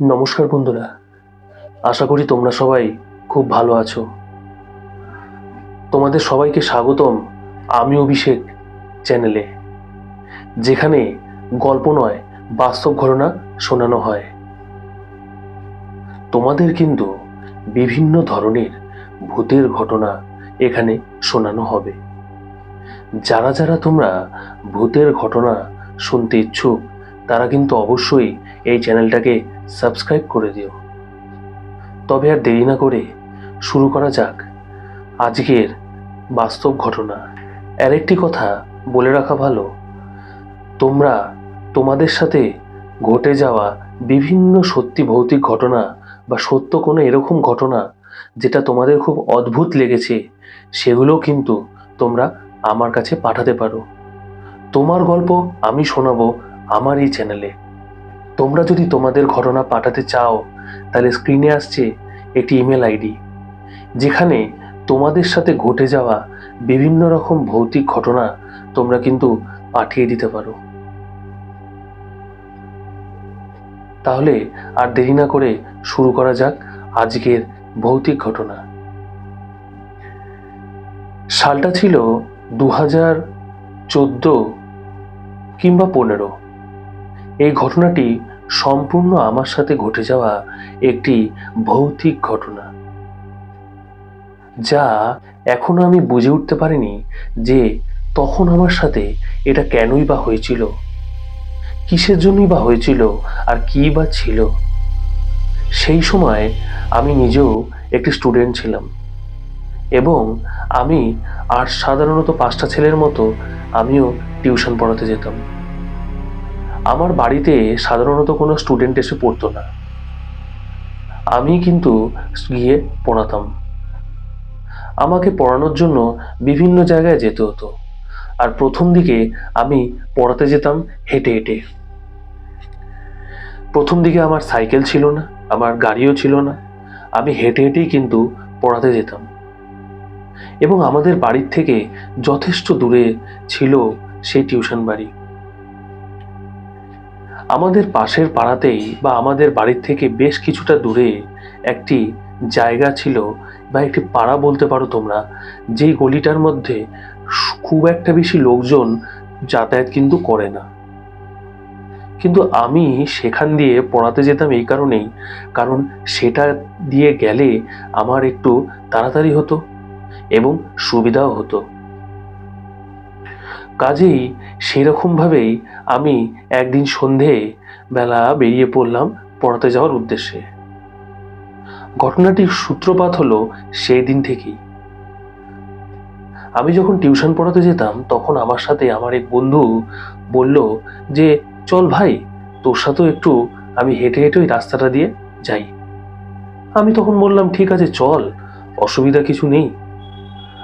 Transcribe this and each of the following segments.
নমস্কার বন্ধুরা। আশা করি তোমরা সবাই খুব ভালো আছো। তোমাদের সবাইকে স্বাগতম আমি অভিষেক চ্যানেলে, যেখানে গল্প নয়, বাস্তব ঘটনা শোনানো হয়। তোমাদের কিন্তু বিভিন্ন ধরনের ভূতের ঘটনা এখানে শোনানো হবে। যারা যারা তোমরা ভূতের ঘটনা শুনতে ইচ্ছুক, তারা কিন্তু অবশ্যই এই চ্যানেলটাকে সাবস্ক্রাইব করে দিও। তবে আর দেরি না করে শুরু করা যাক আজকের বাস্তব ঘটনা। আর একটি কথা বলে রাখা ভালো, তোমরা তোমাদের সাথে ঘটে যাওয়া বিভিন্ন সত্যি ভৌতিক ঘটনা বা সত্য কোনো এরকম ঘটনা যেটা তোমাদের খুব অদ্ভুত লেগেছে সেগুলো কিন্তু তোমরা আমার কাছে পাঠাতে পারো। তোমার গল্প আমি শোনাবো আমার এই চ্যানেলে। তোমরা যদি তোমাদের ঘটনা পাঠাতে চাও, তাহলে স্ক্রিনে আসছে একটি ইমেল আইডি যেখানে তোমাদের সাথে ঘটে যাওয়া বিভিন্ন রকম ভৌতিক ঘটনা তোমরা কিন্তু পাঠিয়ে দিতে পারো। তাহলে আর দেরি না করে শুরু করা যাক আজকের ভৌতিক ঘটনা। সালটা ছিল দু হাজার চোদ্দ কিংবা পনেরো। এই ঘটনাটি সম্পূর্ণ আমার সাথে ঘটে যাওয়া একটি ভৌতিক ঘটনা, যা এখনও আমি বুঝে উঠতে পারিনি যে তখন আমার সাথে এটা কেনই বা হয়েছিল, কিসের জন্যই বা হয়েছিল আর কি বা ছিল। সেই সময় আমি নিজেও একটি স্টুডেন্ট ছিলাম এবং আমি আর সাধারণত পাঁচটা ছেলের মতো আমিও টিউশন পড়াতে যেতাম। আমার বাড়িতে সাধারণত কোনো স্টুডেন্ট এসে পড়তো না। আমি কিন্তু গিয়ে পড়াতাম। আমাকে পড়ানোর জন্য বিভিন্ন জায়গায় যেতে হতো। আর প্রথম দিকে আমি পড়াতে যেতাম হেঁটে হেঁটে। প্রথম দিকে আমার সাইকেল ছিল না, আমার গাড়িও ছিল না। আমি হেঁটে হেঁটেই কিন্তু পড়াতে যেতাম। এবং আমাদের বাড়ির থেকে যথেষ্ট দূরে ছিল সেই টিউশন বাড়ি। আমাদের পাশের পাড়াতেই বা আমাদের বাড়ির থেকে বেশ কিছুটা দূরে একটি জায়গা ছিল বা একটি পাড়া বলতে পারো তোমরা, যেই গলিটার মধ্যে খুব একটা বেশি লোকজন যাতায়াত কিন্তু করে না। কিন্তু আমি সেখান দিয়ে পড়াতে যেতাম এই কারণেই, কারণ সেটা দিয়ে গেলে আমার একটু তাড়াতাড়ি হতো এবং সুবিধাও হতো। কাজেই সেরকমভাবেই আমি একদিন সন্ধে বেলা বেরিয়ে পড়লাম পড়াতে যাওয়ার উদ্দেশ্যে। ঘটনাটির সূত্রপাত হলো সেই দিন থেকেই। আমি যখন টিউশন পড়াতে যেতাম, তখন আমার সাথে আমার এক বন্ধু বলল যে, চল ভাই, তোর সাথেও একটু আমি হেঁটে হেঁটে ওই রাস্তাটা দিয়ে যাই। আমি তখন বললাম, ঠিক আছে, চল, অসুবিধা কিছু নেই।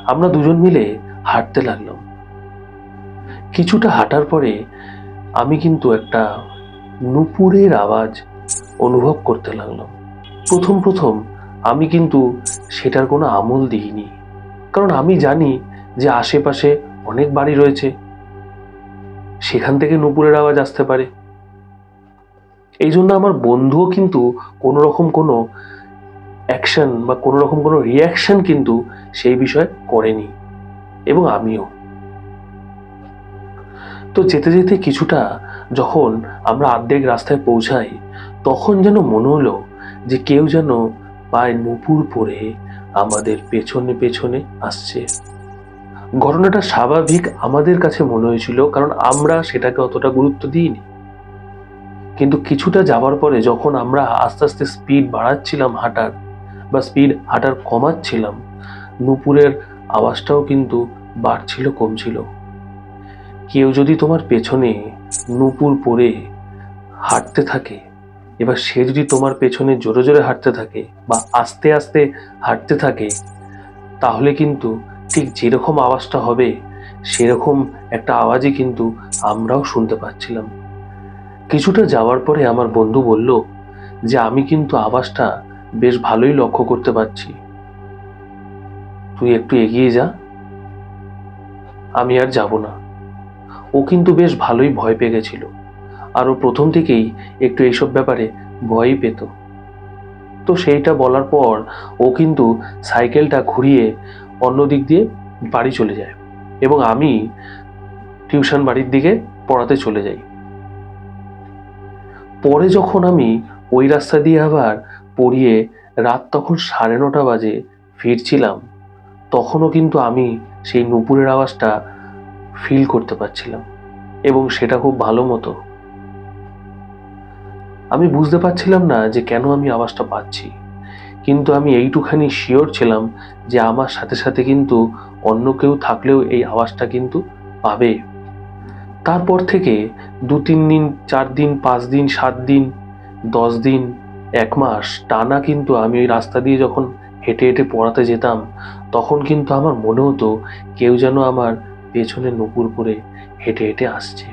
আমরা দুজন মিলে হাঁটতে লাগলাম। কিছুটা হাঁটার পরে আমি কিন্তু একটা নুপুরের আওয়াজ অনুভব করতে লাগলাম। প্রথম প্রথম আমি কিন্তু সেটার কোনো আমল দিইনি কারণ আমি জানি যে আশেপাশে অনেক বাড়ি রয়েছে। সেখান থেকে নুপুরের আওয়াজ আসতে পারে। এই জন্য আমার বন্ধুও কিন্তু কোনো রকম কোনো অ্যাকশন বা কোনো রকম কোনো রিয়াকশন কিন্তু সেই বিষয়ে করেনি। এবং আমিও। তো যেতে যেতে কিছুটা যখন আমরা অর্ধেক রাস্তায় পৌঁছাই, তখন যেন মনে হলো যে কেউ যেন পায়ে নুপুর পরে আমাদের পেছনে পেছনে আসছে। ঘটনাটা স্বাভাবিক আমাদের কাছে মনে হয়েছিল, কারণ আমরা সেটাকে অতটা গুরুত্ব দিইনি। কিন্তু কিছুটা যাওয়ার পরে যখন আমরা আস্তে আস্তে স্পিড বাড়াচ্ছিলাম হাঁটার বা স্পিড হাঁটার কমাচ্ছিলাম, নুপুরের আওয়াজটাও কিন্তু বাড়ছিল, কমছিল। কেউ যদি তোমার পেছনে নুপুর পরে হাঁটতে থাকে, এবার সে যদি তোমার পেছনে জোরে জোরে হাঁটতে থাকে বা আস্তে আস্তে হাঁটতে থাকে, তাহলে কিন্তু ঠিক যেরকম আওয়াজটা হবে, সেরকম একটা আওয়াজই কিন্তু আমরাও শুনতে পাচ্ছিলাম। কিছুটা যাওয়ার পরে আমার বন্ধু বলল যে আমি কিন্তু আওয়াজটা বেশ ভালোই লক্ষ্য করতে পারছি। তুই একটু এগিয়ে যা। আমি আর যাব না। ও কিন্তু বেশ ভালোই ভয় পেয়ে গেছিল। আর ও প্রথম থেকেই একটু এইসব ব্যাপারে ভয়ই পেত। তো সেইটা বলার পর ও কিন্তু সাইকেলটা ঘুরিয়ে অন্য দিক দিয়ে বাড়ি চলে যায় এবং আমি টিউশন বাড়ির দিকে পড়াতে চলে যাই। পরে যখন আমি ওই রাস্তা দিয়ে আবার পড়িয়ে রাত তখন সাড়ে নটা বাজে ফিরছিলাম, তখনও কিন্তু আমি সেই নুপুরের আওয়াজটা ফিল করতে পারছিলাম এবং সেটা খুব ভালো মতো। আমি বুঝতে পারছিলাম না যে কেন আমি আওয়াজটা পাচ্ছি, কিন্তু আমি এইটুখানি শিওর ছিলাম যে আমার সাথে সাথে কিন্তু অন্য কেউ থাকলেও এই আওয়াজটা কিন্তু পাবে। তারপর থেকে দু তিন দিন, চার দিন, পাঁচ দিন, সাত দিন, দশ দিন, এক মাস টানা কিন্তু আমি ওই রাস্তা দিয়ে যখন হেঁটে হেঁটে পড়াতে যেতাম, তখন কিন্তু আমার মনে হতো কেউ যেন আমার পেছনে নুপুর করে হেঁটে হেঁটে আসছে।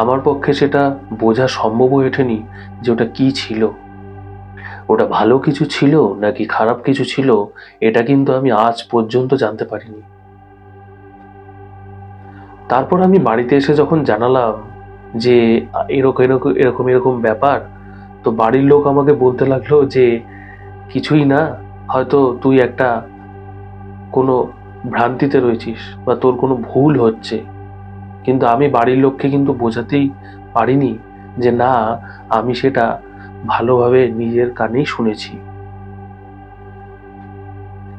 আমার পক্ষে সেটা বোঝা সম্ভব হয়ে ওঠেনি যে ওটা কি ছিল। ওটা ভালো কিছু ছিল নাকি খারাপ কিছু ছিল, এটা কিন্তু আমি আজ পর্যন্ত জানতে পারিনি। তারপর আমি বাড়িতে এসে যখন জানালাম যে এরকম এরকম এরকম এরকম ব্যাপার, তো বাড়ির লোক আমাকে বলতে লাগল যে, কিছুই না, হয়তো তুই একটা কোনো ভ্রান্তিতে রয়েছিস বা তোর কোনো ভুল হচ্ছে। কিন্তু আমি বাড়ির লোককে কিন্তু বোঝাতেই পারিনি যে না, আমি সেটা ভালোভাবে নিজের কানেই শুনেছি।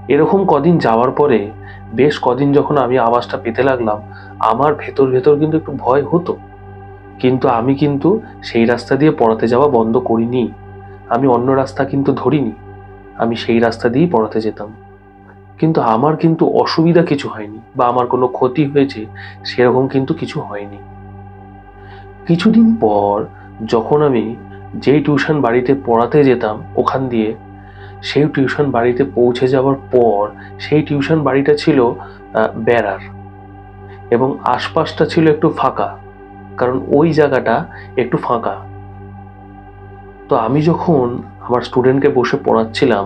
এরকম কদিন যাওয়ার পরে, বেশ কদিন যখন আমি আওয়াজটা পেতে লাগলাম, আমার ভেতর ভেতর কিন্তু একটু ভয় হতো। কিন্তু আমি কিন্তু সেই রাস্তা দিয়ে পড়াতে যাওয়া বন্ধ করিনি। আমি অন্য রাস্তা কিন্তু ধরিনি। আমি সেই রাস্তা দিয়েই পড়াতে যেতাম। কিন্তু আমার কিন্তু অসুবিধা কিছু হয়নি বা আমার কোনো ক্ষতি হয়েছে, সেরকম কিন্তু কিছু হয়নি। কিছুদিন পর যখন আমি যেই টিউশন বাড়িতে পড়াতে যেতাম ওখান দিয়ে, সেই টিউশন বাড়িতে পৌঁছে যাওয়ার পর সেই টিউশন বাড়িটা ছিল বেড়ার এবং আশপাশটা ছিল একটু ফাঁকা, কারণ ওই জায়গাটা একটু ফাঁকা। তো আমি যখন আমার স্টুডেন্টকে বসে পড়াচ্ছিলাম,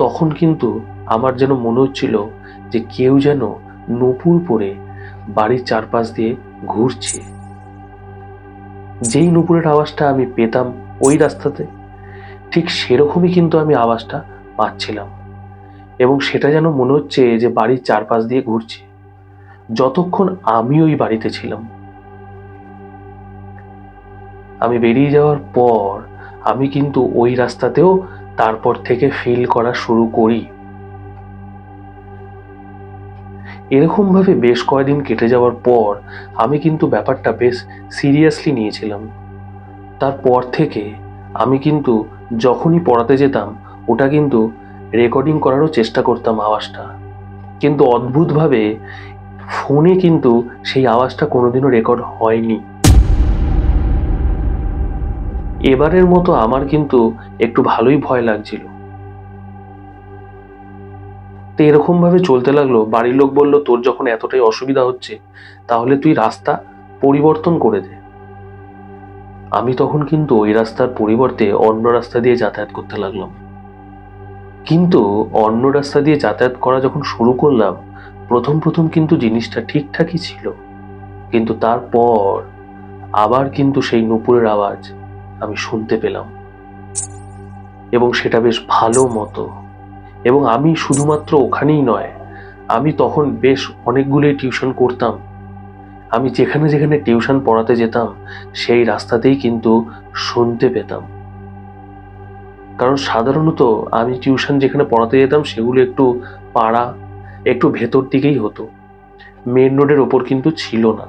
তখন কিন্তু আমার যেন মনে হচ্ছিল যে কেউ যেন নূপুর পরে বাড়ির চারপাশ দিয়ে ঘুরছে। যেই নূপুরের আওয়াজটা আমি পেতাম ওই রাস্তাতে, ঠিক সেরকমই কিন্তু আমি আওয়াজটা পাচ্ছিলাম। এবং সেটা যেন মনে হচ্ছে যে বাড়ির চারপাশ দিয়ে ঘুরছে। যতক্ষণ আমি ওই বাড়িতে ছিলাম। আমি বেরিয়ে যাওয়ার পর আমি কিন্তু ওই রাস্তাতেও তারপর থেকে ফিল করা শুরু করি। এরকম ভাবে বেশ কয়েকদিন কেটে যাওয়ার পর আমি কিন্তু ব্যাপারটা বেশ সিরিয়াসলি নিয়েছিলাম। তারপর থেকে আমি কিন্তু যখনই পড়াতে যেতাম, ওটা কিন্তু রেকর্ডিং করারও চেষ্টা করতাম আওয়াজটা। কিন্তু অদ্ভুতভাবে ফোনে কিন্তু সেই আওয়াজটা কোনোদিনও রেকর্ড হয়নি। এবারের মতো আমার কিন্তু একটু ভালোই ভয় লাগছিল। তো এরকম ভাবে চলতে লাগল, বাড়ির লোক বলল, তোর যখন এতটাই অসুবিধা হচ্ছে, তাহলে তুই রাস্তা পরিবর্তন করে দে। আমি তখন কিন্তু ওই রাস্তার পরিবর্তে অন্য রাস্তা দিয়ে যাতায়াত করতে লাগলাম। কিন্তু অন্য রাস্তা দিয়ে যাতায়াত করা যখন শুরু করলাম, প্রথম প্রথম কিন্তু জিনিসটা ঠিকঠাকই ছিল। কিন্তু তারপর আবার কিন্তু সেই নুপুরের আওয়াজ আমি শুনতে পেলাম। এবং সেটা বেশ ভালো মতো এবং আমি শুধুমাত্র ওখানেই নয়, আমি তখন বেশ অনেকগুলোই টিউশন করতাম। আমি যেখানে যেখানে টিউশন পড়াতে যেতাম, সেই রাস্তাতেই কিন্তু শুনতে পেতাম। কারণ সাধারণত আমি টিউশন যেখানে পড়াতে যেতাম, সেগুলো একটু পাড়া, একটু ভেতর দিকেই হতো। মেন রোডের ওপর কিন্তু ছিল না।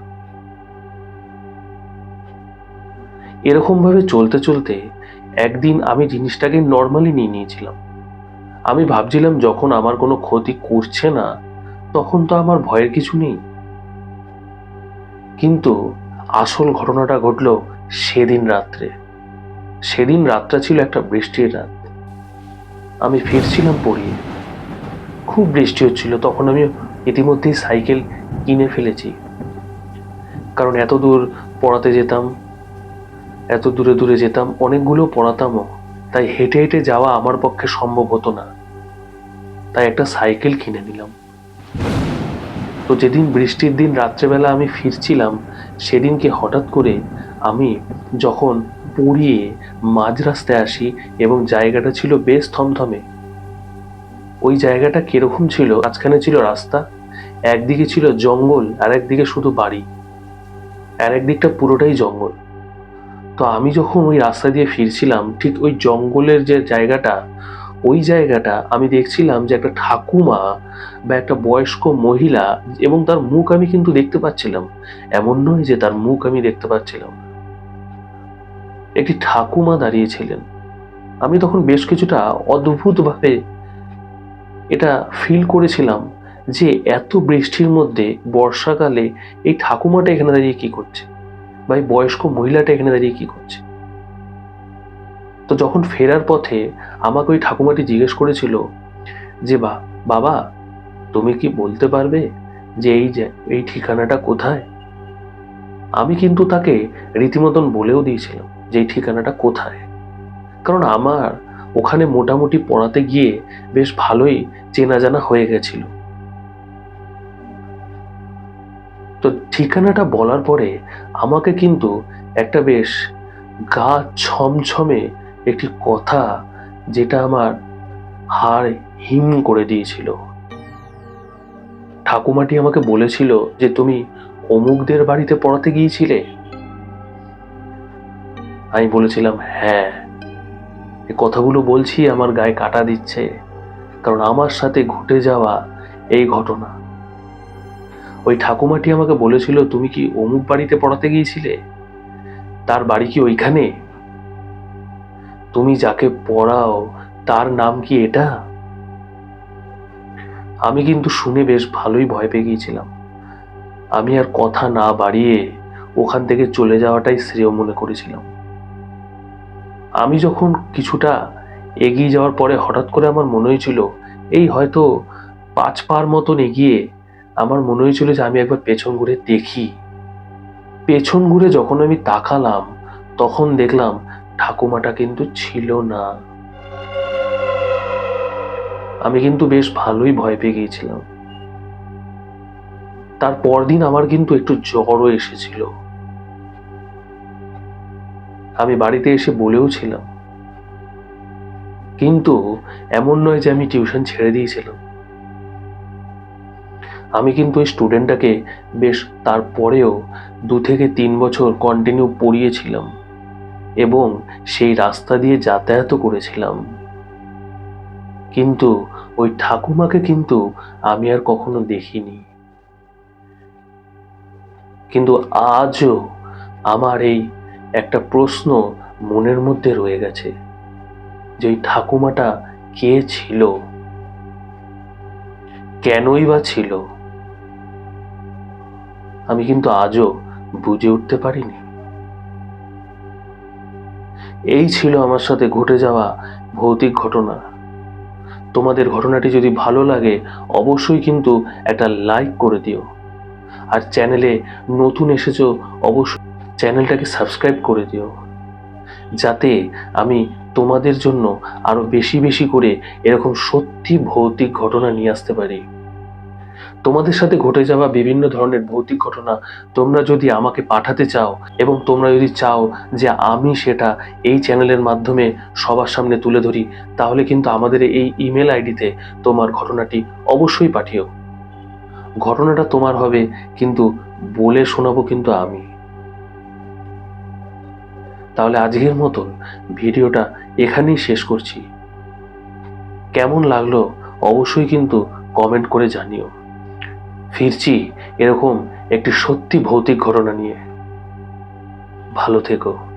এরকমভাবে চলতে চলতে একদিন আমি জিনিসটাকে নর্মালি নিয়ে নিয়েছিলাম। আমি ভাবছিলাম যখন আমার কোনো ক্ষতি করছে না, তখন তো আমার ভয়ের কিছু নেই। কিন্তু আসল ঘটনাটা ঘটলো সেদিন রাত্রে। সেদিন রাতটা ছিল একটা বৃষ্টির রাত। আমি ফিরছিলাম পড়িয়ে। খুব বৃষ্টি হচ্ছিল, তখন আমি ইতিমধ্যেই সাইকেল কিনে ফেলেছি। কারণ এত দূর পড়াতে যেতাম, এত দূরে দূরে যেতাম, অনেকগুলো পড়াতামও। তাই হেঁটে হেঁটে যাওয়া আমার পক্ষে সম্ভব হতো না। তাই একটা সাইকেল কিনে নিলাম। তো যেদিন বৃষ্টির দিন রাত্রেবেলা আমি ফিরছিলাম, সেদিনকে হঠাৎ করে আমি যখন পড়িয়ে মাঝ রাস্তায় আসি এবং জায়গাটা ছিল বেশ থমথমে, ওই জায়গাটা কীরকম ছিল? মাঝখানে ছিল রাস্তা, একদিকে ছিল জঙ্গল আর একদিকে শুধু বাড়ি আর একদিকটা পুরোটাই জঙ্গল। তো আমি যখন ওই রাস্তা দিয়ে ফিরছিলাম, ঠিক ওই জঙ্গলের যে জায়গাটা, ওই জায়গাটা আমি দেখছিলাম যে একটা ঠাকুমা বা একটা বয়স্ক মহিলা এবং তার মুখ আমি কিন্তু দেখতে পাচ্ছিলাম। এমন নয় যে তার মুখ আমি দেখতে পাচ্ছিলাম। একটি ঠাকুমা দাঁড়িয়েছিলেন আমি তখন বেশ কিছুটা অদ্ভুতভাবে এটা ফিল করেছিলাম যে এত বৃষ্টির মধ্যে বর্ষাকালে এই ঠাকুমাটা এখানে দাঁড়িয়ে কি করছে। বা এই বয়স্ক মহিলাটা এখানে দাঁড়িয়ে কি করছে? তো যখন ফেরার পথে আমাকে ওই ঠাকুমাটি জিজ্ঞেস করেছিল যে, বা, বাবা, তুমি কি বলতে পারবে যে এই যে, এই ঠিকানাটা কোথায়? আমি কিন্তু তাকে রীতিমতন বলেও দিয়েছিলাম যে, এই ঠিকানাটা কোথায়? কারণ আমার ওখানে মোটামুটি পড়াতে গিয়ে বেশ ভালোই চেনা জানা হয়ে গেছিল। তো ঠিকানাটা বলার পরে আমাকে কিন্তু একটা বেশ গা ছমছমে একটি কথা যেটা আমার হাড় হিম করে দিয়েছিল। ঠাকুমাটি আমাকে বলেছিল যে, তুমি অমুকদের বাড়িতে পড়াতে গিয়েছিলে? আমি বলেছিলাম হ্যাঁ এই কথাগুলো বলছি, আমার গায়ে কাটা দিচ্ছে, কারণ আমার সাথে ঘটে যাওয়া এই ঘটনা। ওই ঠাকুমাটি আমাকে বলেছিল, তুমি কি অমুক বাড়িতে পড়াতে গিয়েছিলে? তার বাড়ি কি ওইখানে? তুমি যাকে পড়াও, তার নাম কি এটা? আমি কিন্তু শুনে বেশ ভালোই ভয় পেয়ে গিয়েছিলাম। আমি আর কথা না বাড়িয়ে ওখান থেকে চলে যাওয়াটাই শ্রেয় মনে করেছিলাম। আমি যখন কিছুটা এগিয়ে যাওয়ার পরে হঠাৎ করে আমার মনে হয়েছিল এই হয়তো পাঁচ পার মতন এগিয়ে আমার মনে হয়েছিল যে আমি একবার পেছন ঘুরে দেখি। পেছন ঘুরে যখন আমি তাকালাম, তখন দেখলাম ঠাকুমাটা কিন্তু ছিল না। আমি কিন্তু বেশ ভালোই ভয় পেয়ে গিয়েছিলাম। তার পরদিন আমার কিন্তু একটু জ্বরও এসেছিল। আমি বাড়িতে এসে বলেও ছিলাম। কিন্তু এমন নয় যে আমি টিউশন ছেড়ে দিয়েছিলাম। আমি কিন্তু ওই স্টুডেন্টটাকে বেশ তারপরেও দু থেকে তিন বছর কন্টিনিউ পড়িয়েছিলাম এবং সেই রাস্তা দিয়ে যাতায়াতও করেছিলাম। কিন্তু ওই ঠাকুমাকে কিন্তু আমি আর কখনো দেখিনি। কিন্তু আজও আমার এই একটা প্রশ্ন মনের মধ্যে রয়ে গেছে যে ওই ঠাকুমাটা কে ছিল? কেনই বা ছিল? আমি কিন্তু আজও বুঝে উঠতে পারিনি। এই ছিল আমার সাথে ঘটে যাওয়া ভৌতিক ঘটনা। তোমাদের ঘটনাটি যদি ভালো লাগে, অবশ্যই কিন্তু একটা লাইক করে দিও। আর চ্যানেলে নতুন এসেছ, অবশ্যই চ্যানেলটাকে সাবস্ক্রাইব করে দিও। যাতে আমি তোমাদের জন্য আরও বেশি বেশি করে এরকম সত্যি ভৌতিক ঘটনা নিয়ে আসতে পারি। তোমাদের সাথে ঘটে যাওয়া বিভিন্ন ধরনের ভৌতিক ঘটনা তোমরা যদি আমাকে পাঠাতে চাও এবং তোমরা যদি চাও যে আমি সেটা এই চ্যানেলের মাধ্যমে সবার সামনে তুলে ধরি, তাহলে কিন্তু আমাদের এই ইমেল আইডিতে তোমার ঘটনাটি অবশ্যই পাঠিও। ঘটনাটা তোমার হবে, কিন্তু বলে শোনাবো কিন্তু আমি। তাহলে আজকের মতন ভিডিওটা এখানেই শেষ করছি। কেমন লাগল অবশ্যই কিন্তু কমেন্ট করে জানিও। ফিরছি এরকম একটি সত্যি ভৌতিক ঘটনা নিয়ে। ভালো থেকো।